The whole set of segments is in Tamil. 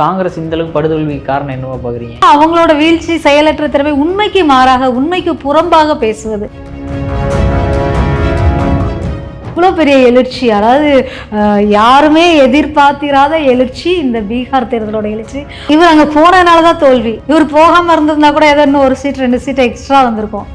காங்கிரஸ் இந்த அளவுக்கு படுதோல்விக்கு காரணம் என்னவா பாக்குறீங்க? அவங்களோட வீழ்ச்சி செயலற்ற திறமை உண்மைக்கு மாறாக உண்மைக்கு புறம்பாக பேசுவது. இவ்வளோ பெரிய எழுச்சி அதாவது யாருமே எதிர்பார்த்திராத எழுச்சி இந்த பீகார் தேர்தலோட எழுச்சி. இவர் அங்கே போனதுனால தான் தோல்வி. இவர் போகாமல் இருந்திருந்தா கூட ஏதோ இன்னும் ஒரு சீட் ரெண்டு சீட் எக்ஸ்ட்ரா வந்திருக்கும்.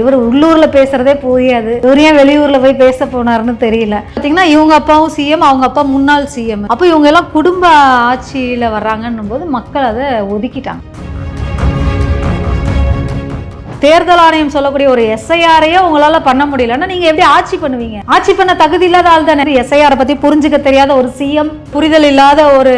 இவர் உள்ளூர்ல பேசுறதே புரியாது. இவர் ஏன் வெளியூர்ல போய் பேச போனாருன்னு தெரியல. பாத்தீங்கன்னா இவங்க அப்பாவும் சிஎம் அவங்க அப்பா முன்னாள் சிஎம் அப்போ இவங்க எல்லாம் குடும்ப ஆட்சியில வர்றாங்கன்னும் போது மக்கள் அதை ஒதுக்கிட்டாங்க. தேர்தல் ஆணையம் சொல்லக்கூடிய ஒரு எஸ்ஐஆரையே உங்களால பண்ண முடியலன்னா நீங்க எப்படி ஆட்சி பண்ணுவீங்க? ஆட்சி பண்ண தகுதி இல்லாத ஆள் தானே? எஸ்ஐஆரை பத்தி புரிஞ்சுக்க தெரியாத ஒரு சிஎம் புரிதல் இல்லாத ஒரு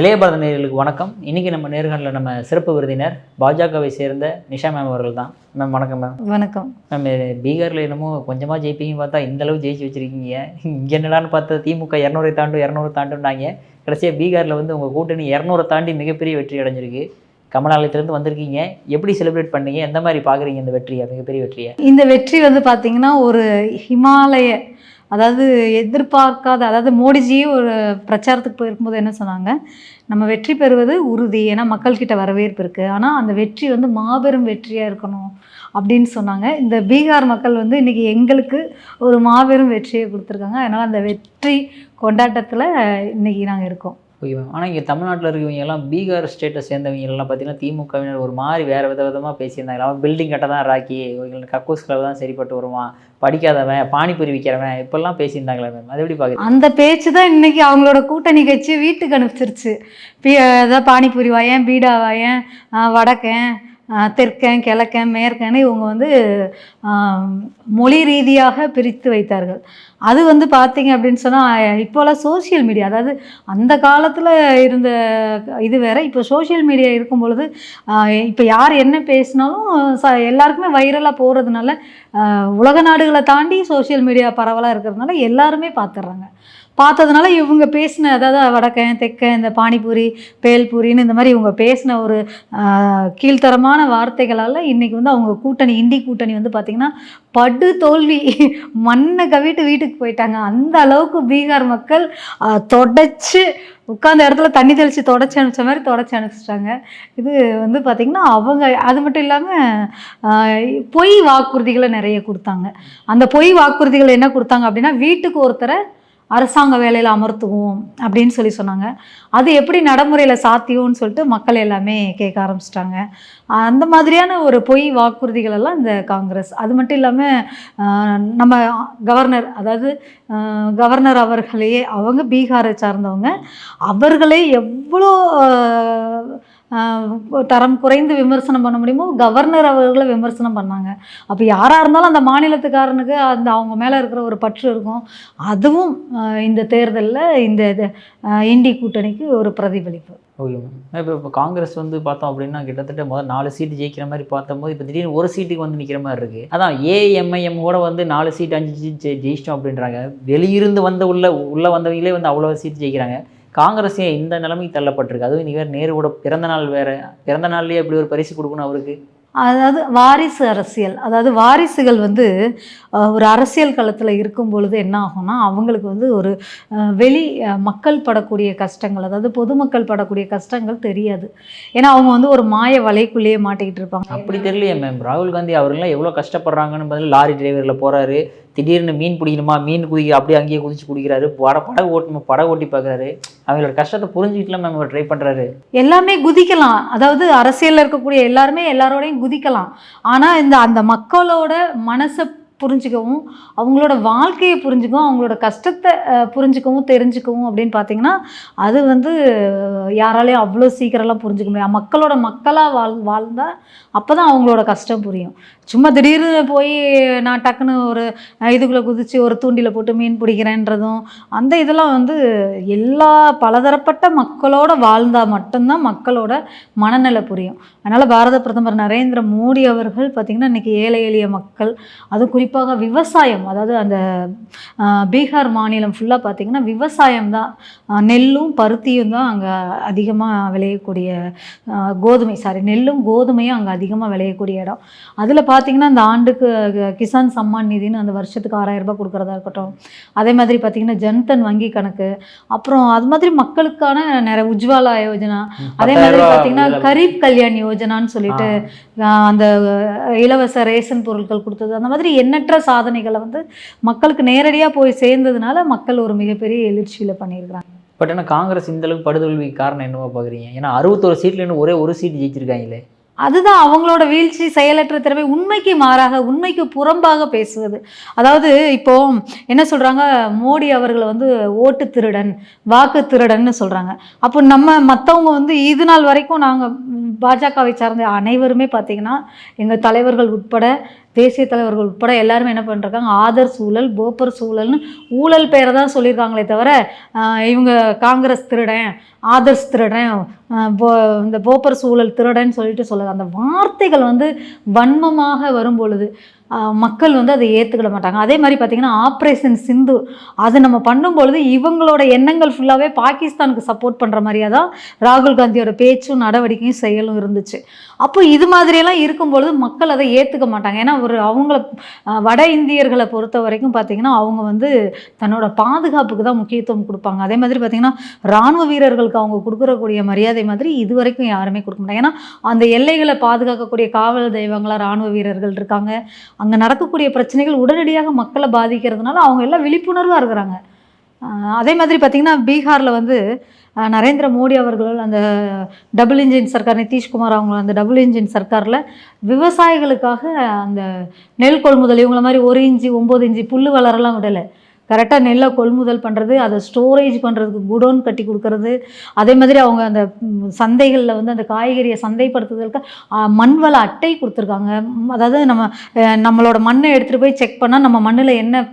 இளைய பாரத நேயர்களுக்கு வணக்கம். இன்னைக்கு நம்ம நேர்காணலில் நம்ம சிறப்பு விருந்தினர் பாஜகவை சேர்ந்த நிஷா மேம் அவர்கள் தான் மேம் வணக்கம் மேம் வணக்கம். மேம் பீகாரில் என்னமோ கொஞ்சமாக ஜெயிப்பீங்க பார்த்தா இந்த அளவு ஜெயிச்சு வச்சிருக்கீங்க. இங்கே என்னடான்னு பார்த்தா திமுக இரநூறை தாண்டும் இரநூறு தாண்டுனாங்க கடைசியாக பீகாரில் வந்து உங்கள் கூட்டணி இரநூறை தாண்டி மிகப்பெரிய வெற்றி அடைஞ்சிருக்கு. கமலாலயத்திலேருந்து வந்திருக்கீங்க. எப்படி செலிப்ரேட் பண்ணீங்க? எந்த மாதிரி பார்க்குறீங்க இந்த வெற்றியை மிகப்பெரிய வெற்றியை? இந்த வெற்றி வந்து பார்த்தீங்கன்னா ஒரு ஹிமாலய அதாவது எதிர்பார்க்காத அதாவது மோடிஜியே ஒரு பிரச்சாரத்துக்கு போயிருக்கும்போது என்ன சொன்னாங்க? நம்ம வெற்றி பெறுவது உறுதி ஏன்னா மக்கள்கிட்ட வரவேற்பு இருக்குது ஆனால் அந்த வெற்றி வந்து மாபெரும் வெற்றியாக இருக்கணும் அப்படின்னு சொன்னாங்க. இந்த பீகார் மக்கள் வந்து இன்றைக்கி எங்களுக்கு ஒரு மாபெரும் வெற்றியை கொடுத்துருக்காங்க. அதனால் அந்த வெற்றி கொண்டாட்டத்தில் இன்றைக்கி நாங்கள் இருக்கோம். ஓகேவா ஆனால் இங்கே தமிழ்நாட்டில் இருக்கிறவங்க எல்லாம் பீகார் ஸ்டேட்டை சேர்ந்தவங்க எல்லாம் பார்த்தீங்கன்னா திமுகவினர் ஒரு மாதிரி வேறு வித விதமாக பேசியிருந்தாங்க. அவன் பில்டிங் கட்ட தான் ராக்கி கக்கூஸ் கிளப் தான் சரிப்பட்டு வருவான். படிக்காதவன் பானிபூரி விற்கிறவன் இப்பெல்லாம் பேசியிருந்தாங்களே மேம் அது எப்படி பார்க்குறீங்க அந்த பேச்சு தான் இன்னைக்கு அவங்களோட கூட்டணி கட்சி வீட்டுக்கு அனுப்பிச்சிருச்சு. பி அதாவது பானிபூரி வாயன் பீடா வாயன் வடக்கன் தெற்கன் கிழக்கன் மேற்கன்னு இவங்க வந்து மொழி ரீதியாக பிரித்து வைத்தார்கள். அது வந்து பார்த்தீங்க அப்படின்னு சொன்னால் இப்போலாம் சோஷியல் மீடியா அதாவது அந்த காலத்தில் இருந்த இது வேற இப்போ சோஷியல் மீடியா இருக்கும் பொழுது இப்போ யார் என்ன பேசினாலும் ச எல்லாருக்குமே வைரலாக போகிறதுனால உலக நாடுகளை தாண்டி சோஷியல் மீடியா பரவலாக இருக்கிறதுனால எல்லாருமே பார்த்துட்றாங்க. பார்த்ததுனால இவங்க பேசின அதாவது வடக்கன் தெக்கன் இந்த பானிபூரி பேல்பூரின்னு இந்த மாதிரி இவங்க பேசின ஒரு கீழ்த்தரமான வார்த்தைகளால் இன்றைக்கி வந்து அவங்க கூட்டணி இந்தி கூட்டணி வந்து பார்த்திங்கன்னா படு தோல்வி மண்ணை கவிட்டு வீட்டுக்கு போயிட்டாங்க. அந்த அளவுக்கு பீகார் மக்கள் தொடச்சி உட்காந்த இடத்துல தண்ணி தெளித்து தொடச்சி அனுப்பிச்ச மாதிரி தொடச்சி அனுப்பிச்சிட்டாங்க. இது வந்து பார்த்திங்கன்னா அவங்க அது மட்டும் இல்லாமல் பொய் வாக்குறுதிகளை நிறைய கொடுத்தாங்க. அந்த பொய் வாக்குறுதிகள் என்ன கொடுத்தாங்க அப்படின்னா வீட்டுக்கு ஒருத்தரை அரசாங்க வேலையில் அமர்த்துவோம் அப்படின்னு சொல்லி சொன்னாங்க. அது எப்படி நடைமுறையில் சாத்தியம்னு சொல்லிட்டு மக்கள் எல்லாமே கேட்க ஆரம்பிச்சிட்டாங்க. அந்த மாதிரியான ஒரு பொய் வாக்குறுதிகள் எல்லாம் இந்த காங்கிரஸ். அது மட்டும் இல்லாமல் நம்ம கவர்னர் அதாவது கவர்னர் அவர்களையே அவங்க பீகாரை சார்ந்தவங்க அவர்களே எவ்வளோ தரம் குறைந்து விமர்சனம் பண்ண முடியுமோ கவர்னர் அவர்களை விமர்சனம் பண்ணாங்க. அப்போ யாராக இருந்தாலும் அந்த மாநிலத்துக்காரனுக்கு அந்த அவங்க மேலே இருக்கிற ஒரு பற்று இருக்கும். அதுவும் இந்த தேர்தலில் இந்த இது, இண்டி கூட்டணிக்கு ஒரு பிரதிபலிப்பு. ஓகே மேம் இப்போ இப்போ காங்கிரஸ் வந்து பார்த்தோம் அப்படின்னா கிட்டத்தட்ட முதல் நாலு சீட்டு ஜெயிக்கிற மாதிரி பார்த்தம்போது இப்போ திடீர்னு ஒரு சீட்டுக்கு வந்து நிற்கிற மாதிரி இருக்குது அதான் ஏஎம்ஐஎம் கூட வந்து நாலு சீட் அஞ்சு சீட் ஜெ- ஜெயிச்சிட்டோம் அப்படின்றாங்க. வெளியிருந்து வந்த உள்ள உள்ளே வந்தவங்களே வந்து அவ்வளோ சீட் ஜெயிக்கிறாங்க. காங்கிரஸ் ஏன் இந்த நிலைமைக்கு தள்ளப்பட்டிருக்கு. அதுவும் வேறு நேருவோட பிறந்த நாள் வேறு பிறந்த நாள்லேயே அப்படி ஒரு பரிசு கொடுக்கணும் அவருக்கு. அதாவது வாரிசு அரசியல் அதாவது வாரிசுகள் வந்து ஒரு அரசியல் களத்தில் இருக்கும் பொழுது என்ன ஆகும்னா அவங்களுக்கு வந்து ஒரு வெளி மக்கள் படக்கூடிய கஷ்டங்கள் அதாவது பொதுமக்கள் படக்கூடிய கஷ்டங்கள் தெரியாது. ஏன்னா அவங்க வந்து ஒரு மாய வலைக்குள்ளேயே மாட்டிக்கிட்டு இருப்பாங்க. அப்படி தெரியலையே மேம் ராகுல் காந்தி அவர்கள்லாம் எவ்வளோ கஷ்டப்படுறாங்கன்னு பதில் லாரி டிரைவரில் போகிறாரு திடீர்னு மீன் பிடிக்கணுமா? மீன் குதிக்க அப்படியே அங்கேயே குதிச்சு குடிக்கிறாரு. பட படகு ஓட்டு படகு ஓட்டி பார்க்குறாரு. அவங்களோட கஷ்டத்தை புரிஞ்சுக்கிட்டுலாம் மேம் அவர் ட்ரை பண்ணுறாரு எல்லாமே குதிக்கலாம். அதாவது அரசியலில் இருக்கக்கூடிய எல்லாருமே எல்லாரோடையும் குதிக்கலாம். ஆனால் இந்த அந்த மக்களோட மனசை புரிஞ்சுக்கவும் அவங்களோட வாழ்க்கையை புரிஞ்சுக்கவும் அவங்களோட கஷ்டத்தை புரிஞ்சுக்கவும் தெரிஞ்சுக்கவும் அப்படின்னு பார்த்தீங்கன்னா அது வந்து யாராலையும் அவ்வளோ சீக்கிரம்லாம் புரிஞ்சுக்க முடியாது. மக்களோட மக்களாக வாழ் வாழ்ந்தால் அப்போ தான் அவங்களோட கஷ்டம் புரியும். சும்மா திடீர்னு போய் நான் டக்குன்னு ஒரு இதுக்குள்ளே குதித்து ஒரு தூண்டில் போட்டு மீன் பிடிக்கிறேன்றதும் அந்த இதெல்லாம் வந்து எல்லா பலதரப்பட்ட மக்களோட வாழ்ந்தால் மட்டும்தான் மக்களோட மனநிலை புரியும். அதனால் பாரத பிரதமர் நரேந்திர மோடி அவர்கள் பார்த்திங்கன்னா இன்றைக்கி ஏழை எளிய மக்கள் அதுவும் குறிப்பாக குறிப்பாக விவசாயம் அதாவது அந்த பீகார் மாநிலம் ஃபுல்லாக பார்த்தீங்கன்னா விவசாயம் தான். நெல்லும் பருத்தியும் தான் அங்கே அதிகமாக விளையக்கூடிய கோதுமை சாரி நெல்லும் கோதுமையும் அங்கே அதிகமாக விளையக்கூடிய இடம். அதில் பார்த்தீங்கன்னா இந்த ஆண்டுக்கு கிசான் சம்மான் நிதின்னு அந்த வருஷத்துக்கு ஆறாயிரம் ரூபாய் கொடுக்குறதா இருக்கட்டும். அதே மாதிரி பார்த்தீங்கன்னா ஜன்தன் வங்கி கணக்கு. அப்புறம் அது மாதிரி மக்களுக்கான நிறைய உஜ்வாலா யோஜனா. அதே மாதிரி பார்த்தீங்கன்னா கரீப் கல்யாண் யோஜனான்னு சொல்லிட்டு அந்த இலவச ரேஷன் பொருட்கள் கொடுத்தது. அந்த மாதிரி எண்ணற்ற சாதனைகளை வந்து மக்களுக்கு நேரடியாக போய் சேர்ந்ததுனால மக்கள் ஒரு மிகப்பெரிய எழுச்சியில் பண்ணியிருக்கிறாங்க. பட் ஆனால் காங்கிரஸ் இந்த அளவுக்கு படுதோல்விக்கு காரணம் என்னவா பார்க்குறீங்க ஏன்னா அறுபத்தோரு சீட்ல இன்னும் ஒரே ஒரு சீட் ஜெயிச்சிருக்காங்களே. அதுதான் அவங்களோட வீழ்ச்சி செயலற்ற திறமை உண்மைக்கு மாறாக உண்மைக்கு புறம்பாக பேசுவது. அதாவது இப்போ என்ன சொல்றாங்க? மோடி அவர்களை வந்து ஓட்டு திருடன் வாக்கு திருடன்னு சொல்றாங்க. அப்போ நம்ம மற்றவங்க வந்து இது நாள் வரைக்கும் நாங்கள் பாஜகவை சார்ந்த அனைவருமே பார்த்தீங்கன்னா எங்கள் தலைவர்கள் உட்பட தேசிய தலைவர்கள் உட்பட எல்லாருமே என்ன பண்ணிருக்காங்க? ஆதர் சூழல் போப்பர் சூழல்னு ஊழல் பெயரை தான் சொல்லியிருக்காங்களே தவிர இவங்க காங்கிரஸ் திருடன் ஆதர்ஸ் திருடன் போ இந்த போப்பர் சூழல் திருடன்னு சொல்லிட்டு சொல்லுது அந்த வார்த்தைகள் வந்து வன்மமாக வரும் பொழுது மக்கள் வந்து அதை ஏற்றுக்கிட மாட்டாங்க. அதே மாதிரி பார்த்திங்கன்னா ஆப்ரேஷன் சிந்து அது நம்ம பண்ணும் பொழுது இவங்களோட எண்ணங்கள் ஃபுல்லாகவே பாகிஸ்தானுக்கு சப்போர்ட் பண்ணுற மாதிரியாக தான் ராகுல் காந்தியோட பேச்சும் நடவடிக்கையும் செயலும் இருந்துச்சு. அப்போ இது மாதிரியெல்லாம் இருக்கும் பொழுது மக்கள் அதை ஏற்றுக்க மாட்டாங்க. ஏன்னா ஒரு அவங்கள வட இந்தியர்களை பொறுத்த வரைக்கும் பார்த்திங்கன்னா அவங்க வந்து தன்னோட பாதுகாப்புக்கு தான் முக்கியத்துவம் கொடுப்பாங்க. அதே மாதிரி பார்த்திங்கன்னா ராணுவ வீரர்களுக்கு அவங்க கொடுக்குறக்கூடிய மரியாதை மாதிரி இது வரைக்கும் யாருமே கொடுக்க மாட்டாங்க. ஏன்னா அந்த எல்லைகளை பாதுகாக்கக்கூடிய காவல் தெய்வங்களாக ராணுவ வீரர்கள் இருக்காங்க. அங்கே நடக்கக்கூடிய பிரச்சனைகள் உடனடியாக மக்களை பாதிக்கிறதுனால அவங்க எல்லாம் விழிப்புணர்வாக இருக்கிறாங்க. அதே மாதிரி பார்த்திங்கன்னா பீகாரில் வந்து நரேந்திர மோடி அவர்கள் அந்த டபுள் இன்ஜின் சர்க்கார் நிதிஷ்குமார் அவங்க அந்த டபுள் இன்ஜின் சர்க்காரில் விவசாயிகளுக்காக அந்த நெல் கொள்முதல் இவங்கள மாதிரி ஒரு இஞ்சி ஒம்பது இஞ்சி புல் வளரலாம் விடலை. கரெக்டாக நெல்லை கொள்முதல் பண்ணுறது அதை ஸ்டோரேஜ் பண்ணுறதுக்கு குடோன் கட்டி கொடுக்கறது அதே மாதிரி அவங்க அந்த சந்தைகளில் வந்து அந்த காய்கறியை சந்தைப்படுத்துதலுக்கு மண்வள அட்டை கொடுத்துருக்காங்க. அதாவது நம்ம நம்மளோட மண்ணை எடுத்துகிட்டு போய் செக் பண்ணால் நம்ம மண்ணில் என்ன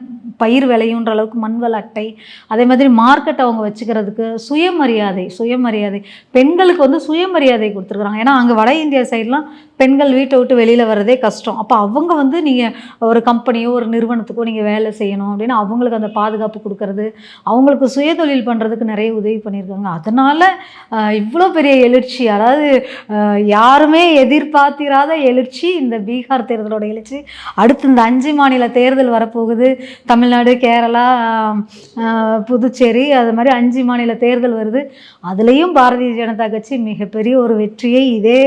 பயிர் விளையுன்ற அளவுக்கு மண்வள அட்டை அதே மாதிரி மார்க்கெட் அவங்க வச்சுக்கிறதுக்கு சுயமரியாதை சுயமரியாதை. பெண்களுக்கு வந்து சுயமரியாதை கொடுத்துருக்குறாங்க. ஏன்னா அங்கே வட இந்தியா சைட்லாம் பெண்கள் வீட்டை விட்டு வெளியில் வர்றதே கஷ்டம். அப்போ அவங்க வந்து நீங்கள் ஒரு கம்பெனியோ ஒரு நிறுவனத்துக்கோ நீங்கள் வேலை செய்யணும் அப்படின்னு அவங்களுக்கு அந்த பாதுகாப்பு கொடுக்கறது அவங்களுக்கு சுயதொழில் பண்ணுறதுக்கு நிறைய உதவி பண்ணியிருக்காங்க. அதனால் இவ்வளோ பெரிய எழுச்சி அதாவது யாருமே எதிர்பார்த்திராத எழுச்சி இந்த பீகார் தேர்தலோட எழுச்சி. அடுத்து இந்த அஞ்சு மாநில தேர்தல் வரப்போகுது. தமிழ் தமிழ்நாடு கேரளா புதுச்சேரி அது மாதிரி அஞ்சு மாநில தேர்தல் வருது. அதுலேயும் பாரதிய ஜனதா கட்சி மிகப்பெரிய ஒரு வெற்றியை இதே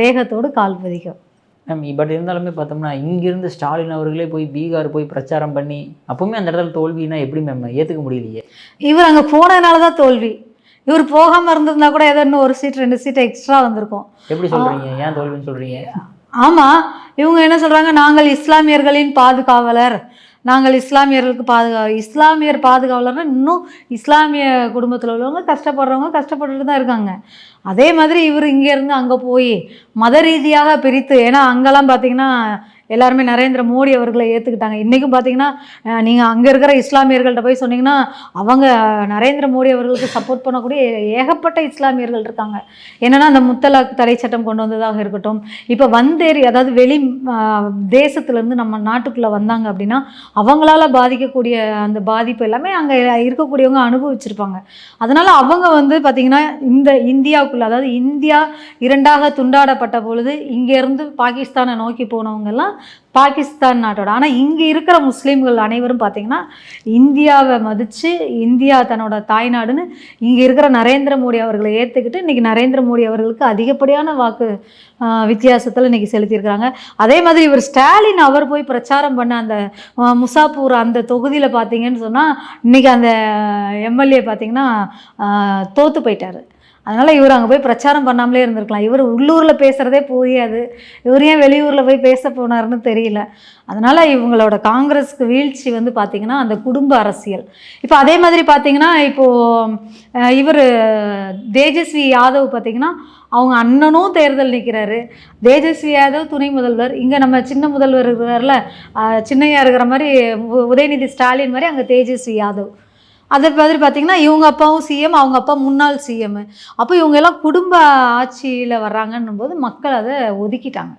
வேகத்தோடு கால் பதிக்கும். மேம் பட் இருந்தாலுமே பார்த்தோம்னா இங்கிருந்து ஸ்டாலின் அவர்களே போய் பீகார் போய் பிரச்சாரம் பண்ணி அப்பவுமே அந்த இடத்துல தோல்வினா எப்படி மேம்? ஏற்றுக்க முடியலையே. இவர் அங்கே போனதுனால தான் தோல்வி. இவர் போகாமல் இருந்திருந்தா கூட ஏதோ இன்னும் ஒரு சீட் ரெண்டு சீட் எக்ஸ்ட்ரா வந்திருக்கும். எப்படி சொல்றீங்க? ஏன் தோல்வின்னு சொல்றீங்க? ஆமாம் இவங்க என்ன சொல்கிறாங்க நாங்கள் இஸ்லாமியர்களின் பாதுகாவலர். நாங்கள் இஸ்லாமியர்களுக்கு பாதுகா இஸ்லாமியர் பாதுகாவலர்னா இன்னும் இஸ்லாமிய குடும்பத்தில் உள்ளவங்க கஷ்டப்படுறவங்க கஷ்டப்பட்டுட்டு தான் இருக்காங்க. அதே மாதிரி இவர் இங்கேருந்து அங்கே போய் மத ரீதியாக பிரித்து ஏன்னா அங்கெல்லாம் பார்த்தீங்கன்னா எல்லாருமே நரேந்திர மோடி அவர்களை ஏற்றுக்கிட்டாங்க இன்றைக்கும் பார்த்தீங்கன்னா நீங்கள் அங்கே இருக்கிற இஸ்லாமியர்கள்ட்ட போய் சொன்னீங்கன்னா அவங்க நரேந்திர மோடி அவர்களுக்கு சப்போர்ட் பண்ணக்கூடிய ஏகப்பட்ட இஸ்லாமியர்கள் இருக்காங்க. என்னென்னா அந்த முத்தலாக் தடை சட்டம் கொண்டு வந்ததாக இருக்கட்டும். இப்போ வந்தேறி அதாவது வெளி தேசத்துலேருந்து நம்ம நாட்டுக்குள்ளே வந்தாங்க அப்படின்னா அவங்களால பாதிக்கக்கூடிய அந்த பாதிப்பு எல்லாமே அங்கே இருக்கக்கூடியவங்க அனுபவிச்சிருப்பாங்க. அதனால் அவங்க வந்து பார்த்திங்கன்னா இந்த இந்தியாவுக்குள்ளே அதாவது இந்தியா இரண்டாக துண்டாடப்பட்ட பொழுது இங்கேருந்து பாகிஸ்தானை நோக்கி போனவங்கெல்லாம் பாகிஸ்தான் நாட்டோட. ஆனால் இங்கே இருக்கிற முஸ்லீம்கள் அனைவரும் பார்த்திங்கன்னா இந்தியாவை மதித்து இந்தியா தன்னோட தாய்நாடுன்னு இங்கே இருக்கிற நரேந்திர மோடி அவர்களை ஏற்றுக்கிட்டு இன்றைக்கி நரேந்திர மோடி அவர்களுக்கு அதிகப்படியான வாக்கு வித்தியாசத்தில் இன்றைக்கி செலுத்தியிருக்கிறாங்க. அதே மாதிரி இவர் ஸ்டாலின் அவர் போய் பிரச்சாரம் பண்ண அந்த முசாப்பூர் அந்த தொகுதியில் பார்த்தீங்கன்னு சொன்னால் இன்றைக்கி அந்த எம்எல்ஏ பார்த்திங்கன்னா தோற்று போயிட்டார் போயிட்டாரு. அதனால் இவர் அங்கே போய் பிரச்சாரம் பண்ணாமலே இருந்திருக்கலாம். இவர் உள்ளூரில் பேசுகிறதே புரியாது. இவர் ஏன் வெளியூரில் போய் பேச போனாருன்னு தெரியல. அதனால் இவங்களோட காங்கிரஸ்க்கு வீழ்ச்சி வந்து பார்த்திங்கன்னா அந்த குடும்ப அரசியல். இப்போ அதே மாதிரி பார்த்திங்கன்னா இப்போது இவர் தேஜஸ்வி யாதவ் பார்த்திங்கன்னா அவங்க அண்ணனும் தேர்தல் நிற்கிறாரு தேஜஸ்வி யாதவ் துணை முதல்வர். இங்கே நம்ம சின்ன முதல்வர் இருக்கிறார்ல சின்னையாக சின்னையா இருக்கிற மாதிரி உதயநிதி ஸ்டாலின் மாதிரி அங்கே தேஜஸ்வி யாதவ். அதே மாதிரி பார்த்தீங்கன்னா இவங்க அப்பாவும் சிஎம் அவங்க அப்பா முன்னாள் சிஎம் அப்போ இவங்க எல்லாம் குடும்ப ஆட்சியில் வர்றாங்கன்னும் போது மக்கள் அதை ஒதுக்கிட்டாங்க.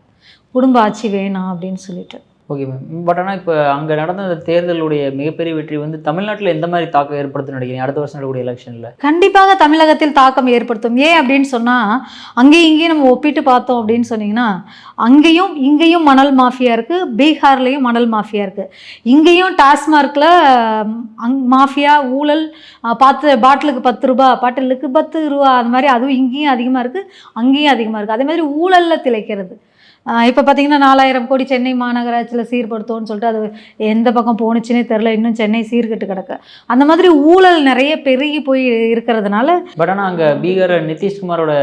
குடும்ப ஆட்சி வேணாம் அப்படின்னு சொல்லிட்டு. ஓகே மேம் பட் ஆனால் இப்போ அங்கே நடந்த அந்த தேர்தலுடைய மிகப்பெரிய வெற்றி வந்து தமிழ்நாட்டில் எந்த மாதிரி தாக்கம் ஏற்படுத்தும் நினைக்கிறீங்க? அடுத்த வருஷம் நடக்கக்கூடிய எலெக்ஷனில் கண்டிப்பாக தமிழகத்தில் தாக்கம் ஏற்படுத்தும். ஏன் அப்படின்னு சொன்னால் அங்கேயும் இங்கேயும் நம்ம ஒப்பிட்டு பார்த்தோம் அப்படின்னு சொன்னீங்கன்னா அங்கேயும் இங்கேயும் மணல் மாஃபியா இருக்குது பீகார்லேயும் மணல் மாஃபியா இருக்குது இங்கேயும் டாஸ்மார்க்கில் அங் மாஃபியா ஊழல் பார்த்து பாட்டிலுக்கு பத்து ரூபா பாட்டிலுக்கு பத்து ரூபா அது மாதிரி அதுவும் இங்கேயும் அதிகமாக இருக்குது அங்கேயும் அதிகமாக இருக்குது அதே மாதிரி ஊழலில் திளைக்கிறது. இப்போ பார்த்தீங்கன்னா நாலாயிரம் கோடி சென்னை மாநகராட்சியில் சீர்படுத்துவோம்னு சொல்லிட்டு அது எந்த பக்கம் போணுச்சுன்னே தெரில இன்னும் சென்னை சீர்கெட்டு கிடக்கு. அந்த மாதிரி ஊழல் நிறைய பெருகி போய் இருக்கிறதுனால பட் ஆனால் அங்கே பீகார் நிதிஷ்குமாரோட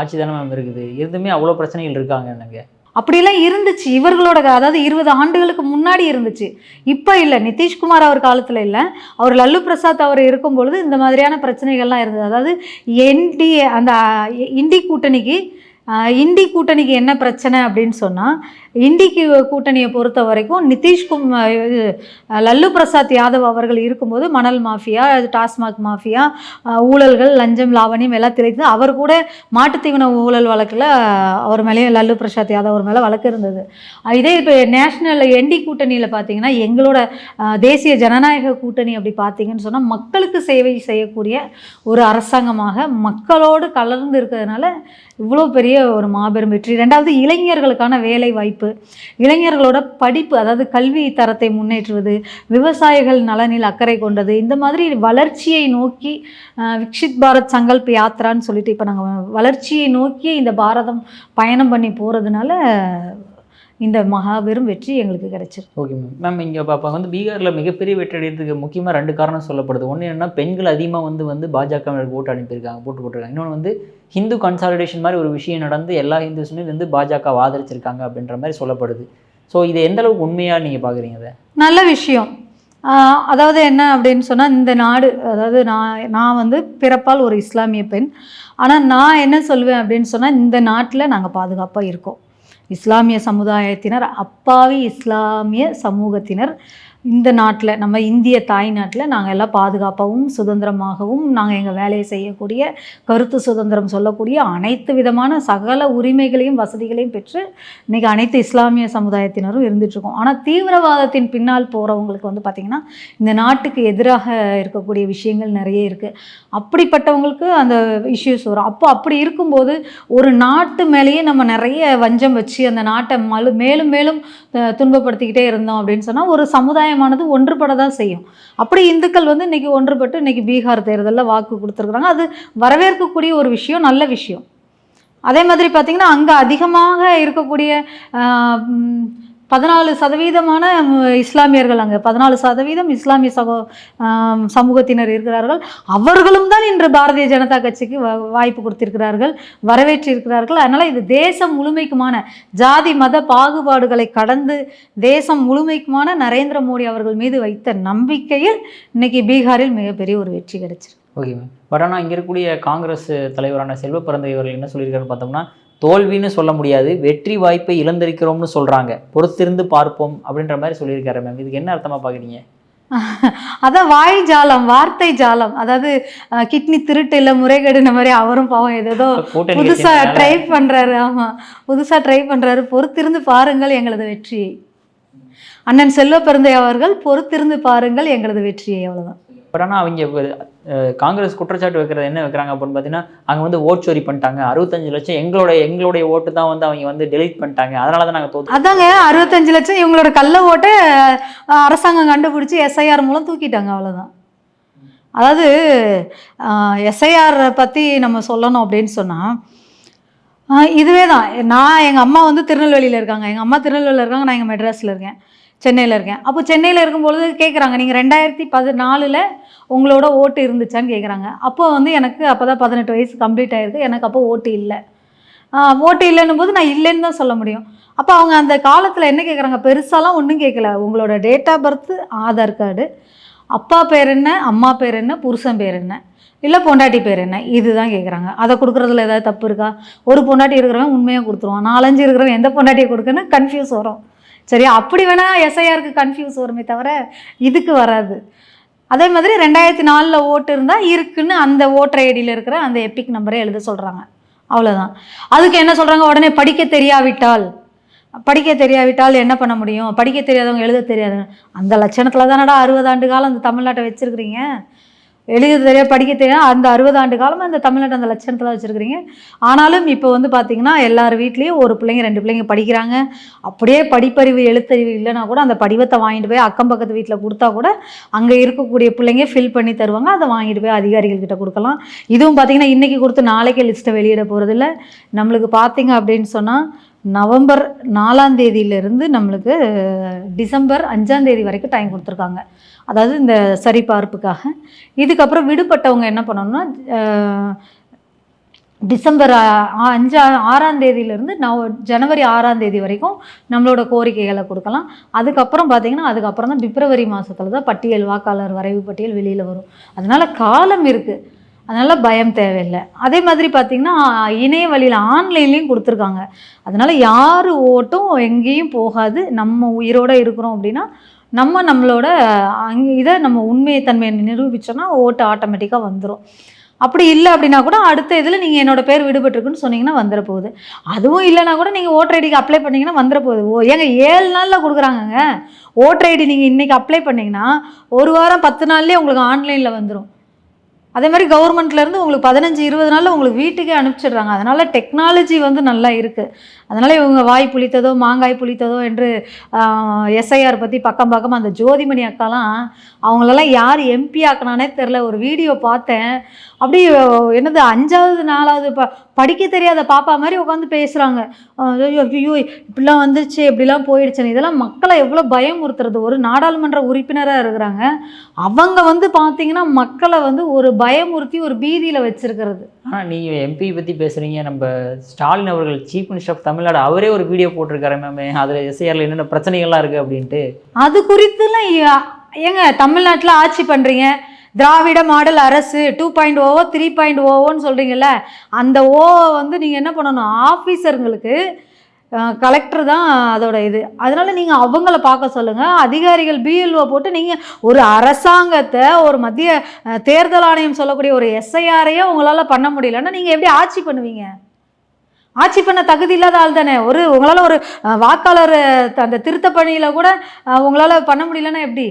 ஆட்சி தானே மேம் இருக்குது. இருந்துமே அவ்வளோ பிரச்சனைகள் இருக்காங்க எனக்கு அப்படியெல்லாம் இருந்துச்சு. இவர்களோட அதாவது இருபது ஆண்டுகளுக்கு முன்னாடி இருந்துச்சு. இப்போ இல்லை. நிதிஷ்குமார் அவர் காலத்தில் இல்லை. அவர் லல்லு பிரசாத் அவர் இருக்கும் பொழுது இந்த மாதிரியான பிரச்சனைகள்லாம் இருந்தது. அதாவது என்டிஏ அந்த இண்டி கூட்டணிக்கு இந்தி இண்டி கூட்டணிக்கு என்ன பிரச்சனை அப்படின்னு சொன்னால் இண்டிக்கு கூட்டணியை பொறுத்த வரைக்கும் நிதிஷ்கும் இது லல்லு பிரசாத் யாதவ் அவர்கள் இருக்கும்போது மணல் மாஃபியா டாஸ்மாக் மாஃபியா ஊழல்கள் லஞ்சம் லாவணியம் எல்லாம் திளைத்து அவர் கூட மாட்டுத்தீவன ஊழல் வழக்கில் அவர் மேலேயும் லல்லு பிரசாத் யாதவ் அவர் மேலே வழக்கு இருந்தது. இதே இப்போ நேஷனல் என்டி கூட்டணியில் பார்த்தீங்கன்னா எங்களோட தேசிய ஜனநாயக கூட்டணி அப்படி பார்த்தீங்கன்னு சொன்னால் மக்களுக்கு சேவை செய்யக்கூடிய ஒரு அரசாங்கமாக மக்களோடு கலர்ந்து இருக்கிறதுனால இவ்வளோ பெரிய ஒரு மாபெரும் வெற்றி. ரெண்டாவது இளைஞர்களுக்கான வேலை வாய்ப்பு இளைஞர்களோட படிப்பு அதாவது கல்வி தரத்தை முன்னேற்றுவது விவசாயிகள் நலனில் அக்கறை கொண்டது இந்த மாதிரி வளர்ச்சியை நோக்கி விக்ஷித் பாரத் சங்கல்ப் யாத்ரான்னு சொல்லிட்டு இப்போ நாங்கள் வளர்ச்சியை நோக்கி இந்த பாரதம் பயணம் பண்ணி போகிறதுனால இந்த மகாபெரும் வெற்றி எங்களுக்கு கிடைச்சிருக்கு. ஓகே மேம் மேம் இங்கே பாப்பா வந்து பீகாரில் மிகப்பெரிய வெற்றி அடைகிறதுக்கு முக்கியமாக ரெண்டு காரணம் சொல்லப்படுது. ஒன்று என்னன்னா பெண்கள் அதிகமாக வந்து வந்து பாஜகவினருக்கு ஓட்டு அனுப்பியிருக்காங்க போட்டு போட்டிருக்காங்க. இன்னொன்று வந்து ஹிந்து கன்சாலிடேஷன் மாதிரி ஒரு விஷயம் நடந்து எல்லா ஹிந்துஸுமே வந்து பாஜக ஆதரிச்சிருக்காங்க அப்படின்ற மாதிரி சொல்லப்படுது. ஸோ இது எந்த அளவுக்கு உண்மையாக நீங்கள் பார்க்குறீங்க அதை? நல்ல விஷயம். அதாவது என்ன அப்படின்னு சொன்னால் இந்த நாடு அதாவது நான் நான் வந்து பிறப்பால் ஒரு இஸ்லாமிய பெண். ஆனால் நான் என்ன சொல்லுவேன் அப்படின்னு சொன்னால் இந்த நாட்டில் நாங்கள் பாதுகாப்பாக இருக்கோம். இஸ்லாமிய சமுதாயத்தினர் அப்பாவி இஸ்லாமிய சமூகத்தினர் இந்த நாட்டில் நம்ம இந்திய தாய் நாட்டில் நாங்கள் எல்லாம் பாதுகாப்பாகவும் சுதந்திரமாகவும் நாங்கள் எங்கள் வேலையை செய்யக்கூடிய கருத்து சுதந்திரம் சொல்லக்கூடிய அனைத்து விதமான சகல உரிமைகளையும் வசதிகளையும் பெற்று இன்றைக்கி அனைத்து இஸ்லாமிய சமுதாயத்தினரும் இருந்துகிட்ருக்கோம் ஆனால் தீவிரவாதத்தின் பின்னால் போகிறவங்களுக்கு வந்து பார்த்திங்கன்னா இந்த நாட்டுக்கு எதிராக இருக்கக்கூடிய விஷயங்கள் நிறைய இருக்குது அப்படிப்பட்டவங்களுக்கு அந்த இஷ்யூஸ் வரும். அப்போ அப்படி இருக்கும்போது ஒரு நாட்டு மேலேயே நம்ம நிறைய வஞ்சம் வச்சு அந்த நாட்டை மலு மேலும் மேலும் துன்பப்படுத்திக்கிட்டே இருந்தோம் அப்படின்னு சொன்னால் ஒரு சமுதாயம் சமுதாயமானது ஒன்றுபட தான் செய்யும். அப்படி இந்துக்கள் வந்து இன்றைக்கி ஒன்றுபட்டு இன்றைக்கி பீகார் தேர்தலில் வாக்கு கொடுத்துருக்குறாங்க. அது வரவேற்கக்கூடிய ஒரு விஷயம் நல்ல விஷயம். அதே மாதிரி பார்த்திங்கன்னா அங்கே அதிகமாக இருக்கக்கூடிய ஆஹ், பதினாலு சதவீதமான இஸ்லாமியர்கள் அங்கே பதினாலு சதவீதம் இஸ்லாமிய சகோ சமூகத்தினர் இருக்கிறார்கள். அவர்களும் தான் இன்று பாரதிய ஜனதா கட்சிக்கு வ- வாய்ப்பு கொடுத்திருக்கிறார்கள் வரவேற்றிருக்கிறார்கள். அதனால் இது தேசம் முழுமைக்குமான ஜாதி மத பாகுபாடுகளை கடந்து தேசம் முழுமைக்குமான நரேந்திர மோடி அவர்கள் மீது வைத்த நம்பிக்கையில் இன்னைக்கு பீகாரில் மிகப்பெரிய ஒரு வெற்றி கிடைச்சிருக்கு. Okay ma'am. பட் ஆனால் இங்கே இருக்கக்கூடிய காங்கிரஸ் தலைவரான செல்வ பிறந்தகை இவர்கள் என்ன சொல்லியிருக்காருன்னு பார்த்தோம்னா தோல்வின்னு சொல்ல முடியாது. வெற்றி வாய்ப்பை இழந்திருக்கிறோம்னு சொல்கிறாங்க பொறுத்திருந்து பார்ப்போம் அப்படின்ற மாதிரி சொல்லியிருக்காரு மேம் இதுக்கு என்ன அர்த்தமாக பார்க்குறீங்க அதான் வாய் ஜாலம் வார்த்தை ஜாலம். அதாவது கிட்னி திருட்டு இல்லை முறைகேடுன மாதிரி அவரும் பாவம் கூட்டணி புதுசா ட்ரை பண்றாரு. ஆமா. புதுசா ட்ரை பண்றாரு. பொறுத்திருந்து பாருங்கள் எங்களது வெற்றியை. அண்ணன் செல்வ பிறந்தை அவர்கள் பொறுத்திருந்து பாருங்கள் எங்களது வெற்றியை. அவ்வளவுதான். பட் ஆனால் அவங்க காங்கிரஸ் குற்றச்சாட்டு வைக்கிறது என்ன வைக்கிறாங்க அப்படின்னு பார்த்தீங்கன்னா அங்கே வந்து ஓட் சோரி பண்ணிட்டாங்க. அறுபத்தஞ்சு லட்சம் எங்களோட எங்களுடைய ஓட்டு தான் வந்து அவங்க வந்து டெலீட் பண்ணிட்டாங்க. அதனால தான் நாங்கள் தோத்து அதாங்க அறுபத்தஞ்சு லட்சம் இவங்களோட கள்ள ஓட்டை அரசாங்கம் கண்டுபிடிச்சி எஸ்ஐஆர் மூலம் தூக்கிட்டாங்க அவ்வளோதான் அதாவது எஸ்ஐஆர் பற்றி நம்ம சொல்லணும் அப்படின்னு சொன்னால் இதுவே தான் நான் எங்கள் அம்மா வந்து திருநெல்வேலியில் இருக்காங்க. எங்கள் அம்மா திருநெல்வேலியில் இருக்காங்க நான் எங்கள் மெட்ராஸில் இருக்கேன். சென்னையில் இருக்கேன். அப்போ சென்னையில் இருக்கும்பொழுது கேட்குறாங்க நீங்கள் ரெண்டாயிரத்தி பதினாலில் உங்களோட ஓட்டு இருந்துச்சான்னு கேட்குறாங்க அப்போ வந்து எனக்கு அப்போ தான் பதினெட்டு வயசு கம்ப்ளீட் ஆயிருக்கு. எனக்கு அப்போ ஓட்டு இல்லை. ஓட்டு இல்லைன்னும் போது நான் இல்லைன்னு தான் சொல்ல முடியும். அப்போ அவங்க அந்த காலத்தில் என்ன கேட்குறாங்க பெருசாலாம் ஒன்றும் கேட்கல உங்களோட date of birth Aadhaar card அப்பா பேர் என்ன அம்மா பேர் என்ன புருஷன் பேர் என்ன இல்லை பொண்டாட்டி பேர் என்ன இதுதான் கேட்குறாங்க அதை கொடுக்குறதுல ஏதாவது தப்பு இருக்கா? ஒரு பொண்டாட்டி இருக்கிறவன் உண்மையாக கொடுத்துருவான். நாலஞ்சு இருக்கிறவன் எந்த பொண்டாட்டியை கொடுக்குன்னு கன்ஃபியூஸ் வரும். சரியா அப்படி வேணால் எஸ்ஐஆருக்கு கன்ஃபியூஸ் வருமே தவிர இதுக்கு வராது. அதே மாதிரி ரெண்டாயிரத்தி நாலில் ஓட்டு இருந்தால் இருக்குன்னு அந்த ஓட்டர் ஐடியில் இருக்கிற அந்த எப்பிக் நம்பரை எழுத சொல்கிறாங்க அவ்வளோதான் அதுக்கு என்ன சொல்கிறாங்க உடனே படிக்க தெரியாவிட்டால். படிக்க தெரியாவிட்டால் என்ன பண்ண முடியும்? படிக்க தெரியாதவங்க எழுத தெரியாது. அந்த லட்சணத்தில் தானடா அறுபது ஆண்டு காலம் அந்த தமிழ்நாட்டை வச்சுருக்கிறீங்க? எழுத தெரியாது படிக்க தெரியாது. அந்த அறுபது ஆண்டு காலமாக இந்த தமிழ்நாட்டை அந்த லட்சணத்தில் வச்சுருக்கிறீங்க. ஆனாலும் இப்போ வந்து பார்த்திங்கன்னா எல்லார் வீட்லேயும் ஒரு பிள்ளைங்க ரெண்டு பிள்ளைங்க படிக்கிறாங்க. அப்படியே படிப்பறிவு எழுத்தறிவு இல்லைனா கூட அந்த படிவத்தை வாங்கிட்டு போய் அக்கம் பக்கத்து வீட்டில் கொடுத்தா கூட அங்கே இருக்கக்கூடிய பிள்ளைங்க ஃபில் பண்ணி தருவாங்க. அதை வாங்கிட்டு போய் அதிகாரிகள் கிட்ட கொடுக்கலாம். இதுவும் பார்த்தீங்கன்னா இன்றைக்கி கொடுத்து நாளைக்கே லிஸ்ட்டை வெளியிட போகிறதில்ல நம்மளுக்கு பார்த்திங்க அப்படின்னு சொன்னால் நவம்பர் நாலாம் தேதியிலிருந்து நம்மளுக்கு டிசம்பர் அஞ்சாம் தேதி வரைக்கும் டைம் கொடுத்துருக்காங்க. அதாவது இந்த சரிபார்ப்புக்காக. இதுக்கப்புறம் விடுபட்டவங்க என்ன பண்ணணும்னா டிசம்பர் அஞ்சா ஆறாம் தேதியிலேருந்து நவ ஜனவரி ஆறாம் தேதி வரைக்கும் நம்மளோட கோரிக்கைகளை கொடுக்கலாம். அதுக்கப்புறம் பார்த்தீங்கன்னா அதுக்கப்புறம் தான் பிப்ரவரி மாதத்துல தான் பட்டியல் வாக்காளர் வரைவு பட்டியல் வெளியில் வரும். அதனால் காலம் இருக்குது அதனால் பயம் தேவையில்லை. அதே மாதிரி பார்த்திங்கன்னா இணைய வழியில் ஆன்லைன்லேயும் கொடுத்துருக்காங்க. அதனால் யார் ஓட்டும் எங்கேயும் போகாது. நம்ம உயிரோடு இருக்கிறோம் அப்படின்னா நம்ம நம்மளோட அங் இதை நம்ம உண்மைத்தன்மையை நிரூபித்தோன்னா ஓட்டு ஆட்டோமேட்டிக்காக வந்துடும் அப்படி இல்லை அப்படின்னா கூட அடுத்த இதில் நீங்கள் என்னோடய பேர் விடுபட்டிருக்குன்னு சொன்னீங்கன்னா வந்துட போகுது. அதுவும் இல்லைனா கூட நீங்கள் ஓட்டர் ஐடிக்கு அப்ளை பண்ணிங்கன்னா வந்துட போகுது. ஓ ஏங்க ஏழு நாளில் கொடுக்குறாங்கங்க. ஓட்டர் ஐடி நீங்கள் இன்றைக்கி அப்ளை பண்ணிங்கன்னா ஒரு வாரம் பத்து நாள்லேயே உங்களுக்கு ஆன்லைனில் வந்துடும் அதே மாதிரி கவர்மெண்ட்லேருந்து உங்களுக்கு பதினஞ்சு இருபது நாளில் உங்களுக்கு வீட்டுக்கே அனுப்பிச்சிடுறாங்க. அதனால் டெக்னாலஜி வந்து நல்லா இருக்குது அதனால் இவங்க வாய் புளித்ததோ மாங்காய் புளித்ததோ என்று எஸ்ஐஆர் பற்றி பக்கம் பக்கம் அந்த ஜோதிமணி அக்காலாம் அவங்களெல்லாம் யார் எம்பி ஆக்கினானே தெரில ஒரு வீடியோ பார்த்தேன். அப்படி என்னது அஞ்சாவது நாலாவது ப படிக்க தெரியாத பாப்பா மாதிரி உட்காந்து பேசுகிறாங்க ஐயோ ஐயோ இப்படிலாம் வந்துருச்சு இப்படிலாம் போயிடுச்சுன்னு. இதெல்லாம் மக்களை எவ்வளோ பயமுறுத்துறது ஒரு நாடாளுமன்ற உறுப்பினராக இருக்கிறாங்க. அவங்க வந்து பார்த்தீங்கன்னா மக்களை வந்து ஒரு பயமுறுத்தி ஒரு பீதியில் வச்சிருக்கிறது. ஆனால் நீங்கள் எம்பி பற்றி பேசுகிறீங்க நம்ம ஸ்டாலின் அவர்கள் சீஃப் மினிஸ்டர் ஆஃப் தமிழ்நாடு அவரே ஒரு வீடியோ போட்டிருக்காரு மேமே அதில் எஸ்ஐஆரில் என்னென்ன பிரச்சனைகள்லாம் இருக்குது அப்படின்ட்டு. அது குறித்துலாம் ஏங்க தமிழ்நாட்டில் ஆட்சி பண்ணுறீங்க திராவிட மாடல் அரசு two point oh oh, three point ஓவோன்னு oh சொல்கிறீங்கல்ல அந்த ஓவை வந்து நீங்கள் என்ன பண்ணணும் ஆஃபீஸருங்களுக்கு கலெக்டர் தான் அதோட இது. அதனால் நீங்கள் அவங்கள பார்க்க சொல்லுங்கள் அதிகாரிகள் பிஎல்ஓ போட்டு நீங்கள் ஒரு அரசாங்கத்தை ஒரு மத்திய தேர்தல் ஆணையம் சொல்லக்கூடிய ஒரு எஸ்ஐஆரையே உங்களால் பண்ண முடியலன்னா நீங்கள் எப்படி ஆட்சி பண்ணுவீங்க? ஆட்சி பண்ண தகுதி இல்லாத ஆள் தானே. ஒரு உங்களால் ஒரு வாக்காளர் அந்த திருத்த பணியில் கூட உங்களால் பண்ண முடியலன்னா எப்படி?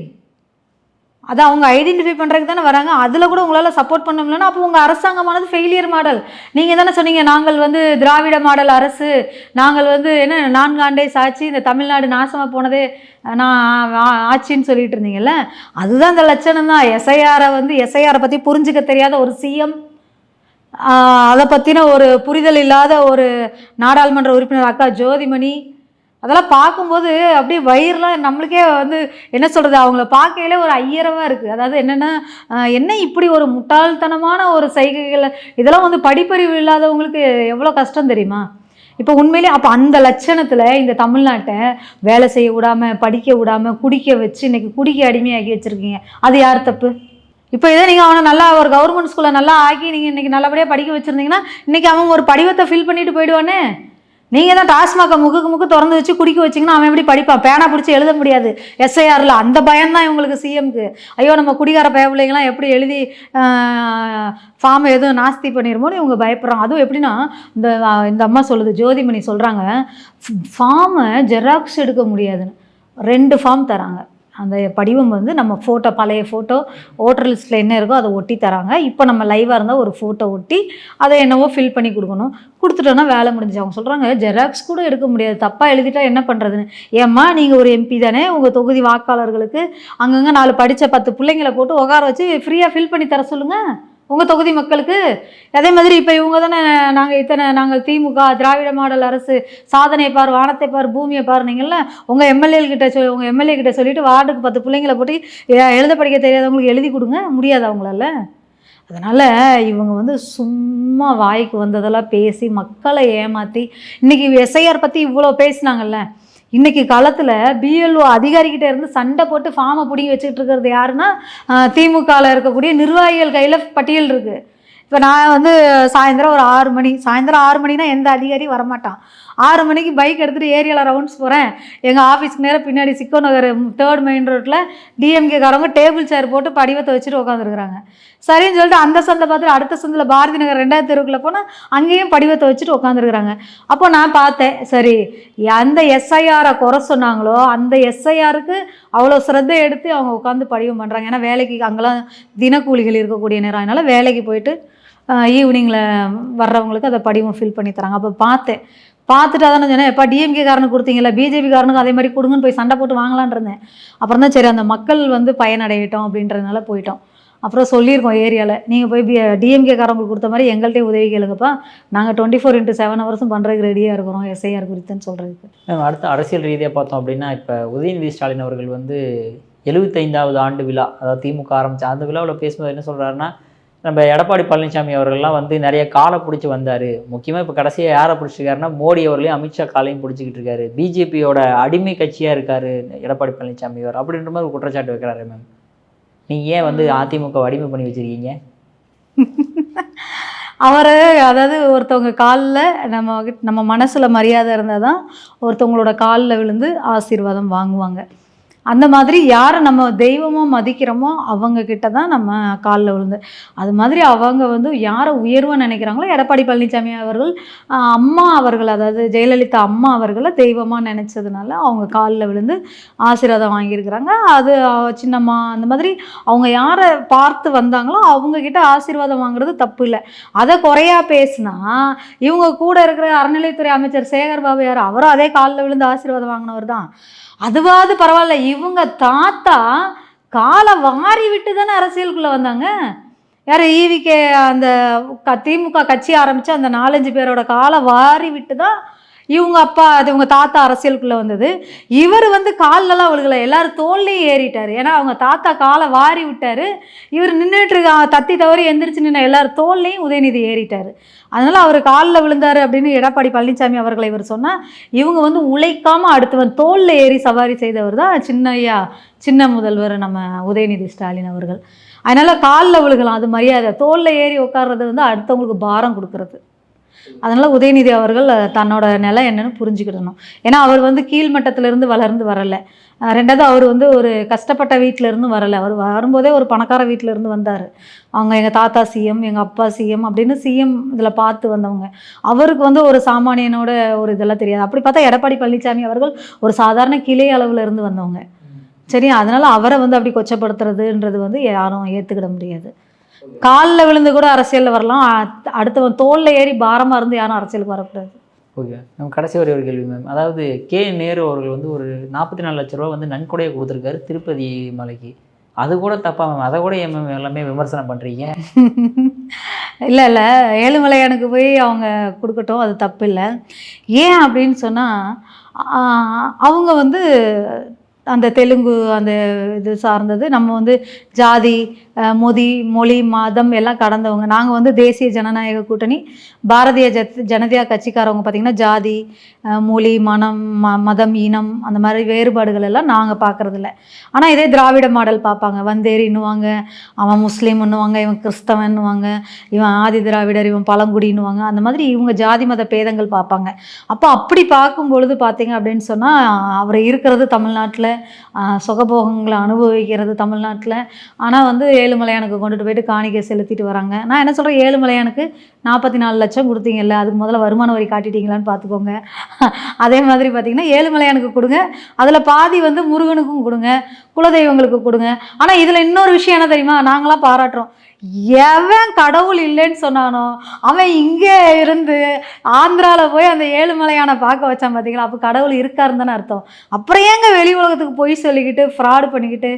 அதை அவங்க ஐடென்டிஃபை பண்ணுறதுக்கு தானே வராங்க. அதில் கூட உங்களால் சப்போர்ட் பண்ண முடியலன்னா அப்போ உங்கள் அரசாங்கமானது ஃபெயிலியர் மாடல் நீங்கள் தானே சொன்னீங்க நாங்கள் வந்து திராவிட மாடல் அரசு நாங்கள் வந்து என்ன நான்காண்டே சாட்சி இந்த தமிழ்நாடு நாசமாக போனதே நான் ஆட்சின்னு சொல்லிட்டு இருந்தீங்கல்ல? அதுதான் இந்த லட்சணம் தான். எஸ்ஐஆரை வந்து எஸ்ஐஆரை பற்றி புரிஞ்சுக்க தெரியாத ஒரு சிஎம் அதை பற்றின ஒரு புரிதல் இல்லாத ஒரு நாடாளுமன்ற உறுப்பினர் அக்கா ஜோதிமணி அதெல்லாம் பார்க்கும்போது அப்படியே வயிறுலாம் நம்மளுக்கே வந்து என்ன சொல்கிறது அவங்கள பார்க்கையில ஒரு ஐயரவாக இருக்குது அதாவது என்னென்னா என்ன இப்படி ஒரு முட்டாள்தனமான ஒரு சைகைகள் இதெல்லாம் வந்து படிப்பறிவு இல்லாதவங்களுக்கு எவ்வளோ கஷ்டம் தெரியுமா? இப்போ உண்மையிலே அப்போ அந்த லட்சணத்தில் இந்த தமிழ்நாட்டை வேலை செய்ய விடாமல் படிக்க விடாமல் குடிக்க வச்சு இன்றைக்கி குடிக்க அடிமையாக்கி வச்சுருக்கீங்க. அது யார் தப்பு? இப்போ இதே நீங்கள் அவனை நல்லா ஒரு கவர்மெண்ட் ஸ்கூலில் நல்லா ஆக்கி நீங்கள் இன்றைக்கி நல்லபடியாக படிக்க வச்சுருந்தீங்கன்னா இன்றைக்கி அவன் ஒரு படிவத்தை ஃபில் பண்ணிட்டு போயிடுவானே? நீங்கள் தான் டாஸ்மாக முக்கு முக்கு திறந்து வச்சு குடிக்க வச்சிங்கன்னா அவன் எப்படி படிப்பான்? பேனா பிடிச்சி எழுத முடியாது. எஸ்ஐஆரில் அந்த பயம்தான் இவங்களுக்கு சிஎம்க்கு ஐயோ நம்ம குடிகார பயப்பிள்ளைங்களாம் எப்படி எழுதி ஃபார்ம் எதுவும் நாஸ்தி பண்ணிடுமோன்னு இவங்க பயப்படுறாங்க. அதுவும் எப்படின்னா இந்த இந்த அம்மா சொல்லுது ஜோதிமணி சொல்கிறாங்க ஃபார்மை ஜெராக்ஸ் எடுக்க முடியாதுன்னு. ரெண்டு ஃபார்ம் தராங்க. அந்த படிவம் வந்து நம்ம ஃபோட்டோ பழைய ஃபோட்டோ ஓட்டர் லிஸ்ட்டில் என்ன இருக்கோ அதை ஒட்டி தராங்க. இப்போ நம்ம லைவாக இருந்தால் ஒரு ஃபோட்டோ ஒட்டி அதை என்னவோ ஃபில் பண்ணி கொடுக்கணும். கொடுத்துட்டோன்னா வேலை முடிஞ்சு அவங்க சொல்கிறாங்க ஜெராக்ஸ் கூட எடுக்க முடியாது. தப்பாக எழுதிட்டா என்ன பண்ணுறதுன்னு ஏம்மா நீங்கள் ஒரு எம்பி தானே. உங்கள் தொகுதி வாக்காளர்களுக்கு அங்கங்கே நாலு படித்த பத்து பிள்ளைங்களை போட்டு உட்கார வச்சு ஃப்ரீயாக ஃபில் பண்ணி தர சொல்லுங்கள் உங்கள் தொகுதி மக்களுக்கு அதே மாதிரி இப்போ இவங்க தானே நாங்கள் இத்தனை நாங்கள் திமுக திராவிட மாடல் அரசு சாதனை பார் வானத்தை பார் பூமியை பார் நீங்கள்ல உங்கள் எம்எல்ஏக்கிட்ட சொல் உங்கள் எம்எல்ஏ கிட்ட சொல்லிட்டு வார்டுக்கு பத்து பிள்ளைங்களை போட்டு எழுத படிக்க தெரியாதவங்களுக்கு எழுதி கொடுங்க. முடியாது அவங்களால. அதனால் இவங்க வந்து சும்மா வாய்க்கு வந்ததெல்லாம் பேசி மக்களை ஏமாற்றி இன்றைக்கி எஸ்ஐஆர் பற்றி இவ்வளோ பேசினாங்கல்ல இன்னைக்கு காலத்தில் பிஎல்ஓ அதிகாரிகிட்ட இருந்து சண்டை போட்டு ஃபார்மை பிடிங்கி வச்சுக்கிட்டு இருக்கிறது யாருன்னா திமுகவில் இருக்கக்கூடிய நிர்வாகிகள் கையில் பட்டியல் இருக்குது இப்போ நான் வந்து சாயந்தரம் ஒரு ஆறு மணி சாயந்தரம் ஆறு மணினா எந்த அதிகாரியும் வரமாட்டான். ஆறு மணிக்கு பைக் எடுத்துகிட்டு ஏரியாவில் ரவுண்ட்ஸ் போகிறேன் எங்கள் ஆஃபீஸ்க்கு நேரம் பின்னாடி சிக்கோ நகர் தேர்ட் மெயின் ரோட்டில் டிஎம்கேக்காரவங்க டேபிள் சேர் போட்டு படிவத்தை வச்சுட்டு உட்காந்துருக்குறாங்க சரின்னு சொல்லிட்டு அந்த சந்தை பார்த்துட்டு அடுத்த சந்தில் பாரதி நகர் ரெண்டாவது தெருவுக்குள்ளே போனால் அங்கேயும் படிவத்தை வச்சுட்டு உட்காந்துருக்குறாங்க அப்போ நான் பார்த்தேன் சரி அந்த எஸ்ஐஆரை குறை சொன்னாங்களோ அந்த எஸ்ஐஆருக்கு அவ்வளோ சிரத்தை எடுத்து அவங்க உட்காந்து படிவம் பண்ணுறாங்க ஏன்னா வேலைக்கு அங்கெல்லாம் தினக்கூலிகள் இருக்கக்கூடிய நேரம். அதனால் வேலைக்கு போயிட்டு ஈவினிங்கில் வர்றவங்களுக்கு அதை படிவம் ஃபில் பண்ணி தராங்க. அப்போ பார்த்தேன். பார்த்துட்டு அதான் சொன்னேன் எப்பா டிஎம்கே காரனுக்கு கொடுத்தீங்களா பிஜேபி காரனுக்கு அதே மாதிரி கொடுங்கன்னு போய் சண்டை போட்டு வாங்கலான்னு இருந்தேன். அப்புறம் தான் சரி அந்த மக்கள் வந்து பயனடையட்டும் அப்படின்றதுனால போயிட்டோம். அப்புறம் சொல்லியிருக்கோம் ஏரியாவில் நீங்கள் போய் பி டிஎம்கே காரங்களுக்கு கொடுத்த மாதிரி எங்கள்கிட்டயும் உதவி கேளுங்கப்பா. நாங்கள் டுவெண்ட்டி ஃபோர் இன்ட்டு செவன் ஹவர்ஸும் பண்ணுறதுக்கு ரெடியாக இருக்கிறோம் எஸ்ஐஆர் குறித்துன்னு சொல்கிறதுக்கு மேம் அடுத்து அரசியல் ரீதியாக பார்த்தோம் அப்படின்னா இப்போ உதயநிதி ஸ்டாலின் அவர்கள் வந்து எழுபத்தைந்தாவது ஆண்டு விழா அதாவது திமுக ஆரம்பித்த அந்த விழாவில் பேசும்போது என்ன சொல்கிறாருன்னா நம்ம எடப்பாடி பழனிசாமி அவர்கள்லாம் வந்து நிறைய காலை பிடிச்சி வந்தார். முக்கியமாக இப்போ கடைசியாக யாரை பிடிச்சிருக்காருன்னா மோடி அவர்களையும் அமித்ஷா காலையும் பிடிச்சிக்கிட்டு இருக்காரு. பிஜேபியோட அடிமை கட்சியாக இருக்காரு எடப்பாடி பழனிசாமி அவர். அப்படின்ற மாதிரி குற்றச்சாட்டு வைக்கிறாரு மேம். நீங்கள் ஏன் வந்து அதிமுக அடிமை பண்ணி வச்சிருக்கீங்க? அவர் அதாவது ஒருத்தவங்க காலில் நம்ம நம்ம மனசில் மரியாதை இருந்தால் தான் ஒருத்தவங்களோட காலில் விழுந்து ஆசீர்வாதம் வாங்குவாங்க. அந்த மாதிரி யாரை நம்ம தெய்வமாக மதிக்கிறோமோ அவங்க கிட்ட தான் நம்ம காலில் விழுந்து. அது மாதிரி அவங்க வந்து யாரை உயர்வாக நினைக்கிறாங்களோ எடப்பாடி பழனிசாமி அவர்கள் அம்மா அவர்கள் அதாவது ஜெயலலிதா அம்மா அவர்களை தெய்வமாக நினச்சதுனால அவங்க காலில் விழுந்து ஆசீர்வாதம் வாங்கியிருக்கிறாங்க. அது சின்னம்மா அந்த மாதிரி அவங்க யாரை பார்த்து வந்தாங்களோ அவங்க கிட்ட ஆசீர்வாதம் வாங்குறது தப்பு இல்லை. அதை குறையா பேசினா இவங்க கூட இருக்கிற அறநிலைத்துறை அமைச்சர் சேகர் பாபு யார்? அவரும் அதே காலில் விழுந்து ஆசீர்வாதம் வாங்கினவர் தான். அதுவாது பரவாயில்ல. இவங்க தாத்தா காலை வாரி விட்டு தானே அரசியலுக்குள்ளே வந்தாங்க? யார் ஈவிகே அந்த க- திமுக கட்சி ஆரம்பித்து அந்த நாலஞ்சு பேரோட காலை வாரி விட்டு தான் இவங்க அப்பா அது இவங்க தாத்தா அரசியலுக்குள்ளே வந்தது. இவர் வந்து கால்லலாம் விழுகலை. எல்லாரும் தோல்லையும் ஏறிட்டார். ஏன்னா அவங்க தாத்தா காலை வாரி விட்டார். இவர் நின்றுட்டு இருக்க தத்தி தவறி எந்திரிச்சு நின்று எல்லாரும் தோல்லையும் உதயநிதி ஏறிட்டார். அதனால் அவர் காலில் விழுந்தார் அப்படின்னு எடப்பாடி பழனிசாமி அவர்களை இவர் சொன்னால் இவங்க வந்து உழைக்காமல் அடுத்தவன் தோலில் ஏறி சவாரி செய்தவர் தான் சின்னையா சின்ன முதல்வர் நம்ம உதயநிதி ஸ்டாலின் அவர்கள். அதனால் காலில் விழுகலாம். அது மரியாதை. தோலில் ஏறி உட்கார்றது வந்து அடுத்தவங்களுக்கு பாரம் கொடுக்கறது. அதனால் உதயநிதி அவர்கள் தன்னோட நிலை என்னன்னு புரிஞ்சுக்கிடணும் ஏன்னா அவர் வந்து கீழ்மட்டத்திலிருந்து வளர்ந்து வரலை. ரெண்டாவது அவர் வந்து ஒரு கஷ்டப்பட்ட வீட்டில இருந்து வரலை. அவர் வரும்போதே ஒரு பணக்கார வீட்டில இருந்து வந்தார். அவங்க எங்கள் தாத்தா சிஎம் எங்கள் அப்பா சிஎம் அப்படின்னு சிஎம் இதில் பார்த்து வந்தவங்க. அவருக்கு வந்து ஒரு சாமானியனோட ஒரு இதெல்லாம் தெரியாது. அப்படி பார்த்தா எடப்பாடி பழனிசாமி அவர்கள் ஒரு சாதாரண கிளை அளவில் இருந்து வந்தவங்க. சரி அதனால் அவரை வந்து அப்படி கொச்சப்படுத்துறதுன்றது வந்து யாரும் ஏற்றுக்கிட முடியாது. காலில் விழுந்து கூட அரசியலில் வரலாம். அடுத்தவன் தோளில் ஏறி பாரமாக இருந்து யாரும் அரசியலுக்கு வரக்கூடாது. ஓகே. நம்ம கடைசி ஒரே ஒரு கேள்வி மேம். அதாவது கே நேரு அவர்கள் வந்து ஒரு நாற்பத்தி நாலு லட்ச ரூபா வந்து நன்கொடையை கொடுத்துருக்காரு திருப்பதி மலைக்கு. அது கூட தப்பா மேம். அதை கூட ஏன் மேம் எல்லாமே விமர்சனம் பண்ணுறீங்க இல்லை இல்லை. ஏழுமலையானுக்கு போய் அவங்க கொடுக்கட்டும். அது தப்பு இல்லை ஏன் அப்படின்னு சொன்னால் அவங்க வந்து அந்த தெலுங்கு அந்த இது சார்ந்தது. நம்ம வந்து ஜாதி மொதி மொழி மொழி மதம் எல்லாம் கடந்தவங்க. நாங்கள் வந்து தேசிய ஜனநாயக கூட்டணி பாரதிய ஜத் ஜனதா கட்சிக்காரவங்க பார்த்திங்கன்னா ஜாதி மொழி மனம் ம மதம் இனம் அந்த மாதிரி வேறுபாடுகள் எல்லாம் நாங்கள் பார்க்குறதில்ல ஆனால் இதே திராவிட மாடல் பார்ப்பாங்க வந்தேரின்னுவாங்க அவன் முஸ்லீம்னுவாங்க இவன் கிறிஸ்தவன்னுவாங்க இவன் ஆதி திராவிடர் இவன் பழங்குடின்னுவாங்க. அந்த மாதிரி இவங்க ஜாதி மத பேதங்கள் பார்ப்பாங்க அப்போ அப்படி பார்க்கும் பொழுது பார்த்தீங்க அப்படின்னு சொன்னால் அவர் இருக்கிறது தமிழ்நாட்டில் சுகபோகங்களை அனுபவிக்கிறது தமிழ்நாட்டில். ஆனால் வந்து ஏழுமலையானுக்கு கொண்டுட்டு போயிட்டு காணிக்கை செலுத்திட்டு வராங்க. நான் என்ன சொல்கிறேன் ஏழுமலையானுக்கு நாற்பத்தி நாலு லட்சம் கொடுத்தீங்கல்ல அதுக்கு முதல்ல வருமான வரி காட்டிட்டீங்களான்னு பார்த்துக்கோங்க அதே மாதிரி பார்த்தீங்கன்னா ஏழுமலையானுக்கு கொடுங்க. அதில் பாதி வந்து முருகனுக்கும் கொடுங்க. குலதெய்வங்களுக்கு கொடுங்க. ஆனால் இதில் இன்னொரு விஷயம் என்ன தெரியுமா? நாங்களாம் பாராட்டுறோம். எவன் கடவுள் இல்லைன்னு சொன்னானோ அவன் இங்கே இருந்து ஆந்திராவில் போய் அந்த ஏழுமலையான பார்க்க வச்சான் பார்த்தீங்களா அப்போ கடவுள் இருக்காருன்னு தானே அர்த்தம். அப்புறம் ஏங்க வெளி உலகத்துக்கு போய் சொல்லிக்கிட்டு ஃப்ராடு பண்ணிக்கிட்டு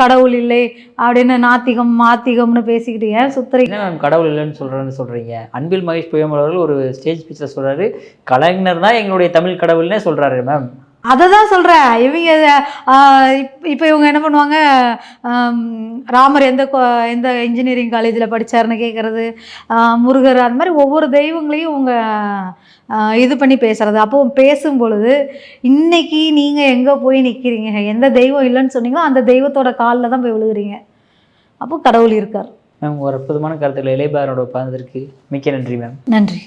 கடவுள் இல்லை அப்படின்னு நாத்திகம் மாத்திகம்னு பேசிக்கிட்டு ஏன் சுத்துறீங்க மேம் கடவுள் இல்லைன்னு சொல்கிறேன்னு சொல்கிறீங்க அன்பில் மகேஷ் பொய்யாமல் அவர்கள் ஒரு ஸ்டேஜ் ஸ்பீச்சில் சொல்கிறாரு கலைஞர் தான் எங்களுடைய தமிழ் கடவுள்னே சொல்கிறாரு மேம் அதை தான் சொல்கிறேன் இவங்க இப்போ இவங்க என்ன பண்ணுவாங்க? ராமர் எந்த எந்த இன்ஜினியரிங் காலேஜில் படித்தாருன்னு கேட்குறது முருகர் அந்த மாதிரி ஒவ்வொரு தெய்வங்களையும் இவங்க இது பண்ணி பேசுறது. அப்போ பேசும் பொழுது இன்னைக்கு நீங்கள் எங்கே போய் நிற்கிறீங்க எந்த தெய்வம் இல்லைன்னு சொன்னீங்களோ அந்த தெய்வத்தோட காலில் தான் போய் விழுகுறீங்க. அப்போ கடவுள் இருக்கார். மேம் ஒரு அற்புதமான கருத்துக்களை இளையபாரனோட உட்கார்ந்ததற்கு மிக்க நன்றி மேம். நன்றி.